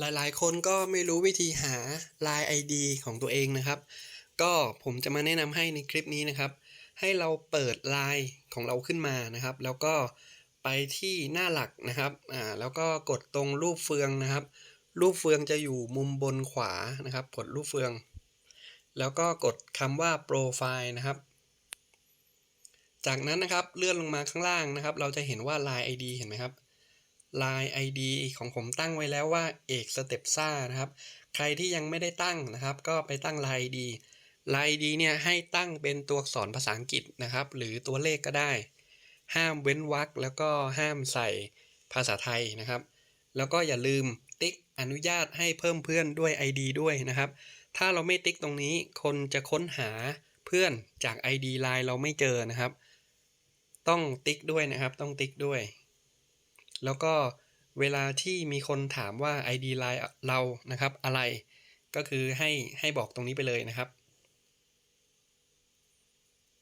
หลายๆ คนก็ไม่รู้วิธีหา Line ID ของตัวเองนะครับ ก็ผมจะมาแนะนำให้ในคลิปนี้นะครับ ให้เราเปิด Line ของเราขึ้นมานะครับ แล้วก็ไปที่หน้าหลักนะครับอ่าแล้วก็กดตรงรูปเฟืองนะครับ รูปเฟืองจะอยู่มุมบนขวานะครับ กดรูปเฟือง แล้วก็กดคำว่าโปรไฟล์นะครับ จากนั้นนะครับเลื่อนลงมาข้างล่างนะครับ เราจะเห็นว่า Line ID เห็นไหมครับ Line ID ของผมตั้งไว้แล้วว่าเอกสเต็ปซ่านะครับ ใครที่ยังไม่ได้ตั้งนะครับ ก็ไปตั้ง Line ID Line ID เนี่ยให้ตั้งเป็นตัวอักษรภาษาอังกฤษนะครับ หรือตัวเลขก็ได้ ห้ามเว้นวรรคแล้วก็ห้ามใส่ภาษาไทยนะครับ แล้วก็อย่าลืมติ๊กอนุญาตให้เพิ่มเพื่อนด้วย ID ด้วยนะครับ ถ้าเราไม่ติ๊กตรงนี้คนจะค้นหาเพื่อนจาก ID Line เราไม่เจอนะครับ ต้องติ๊กด้วยนะครับ ต้องติ๊กด้วย แล้วก็เวลาที่มีคนถามว่า ID Line เรานะครับอะไร ก็คือให้ให้บอกตรงนี้ไปเลยนะครับ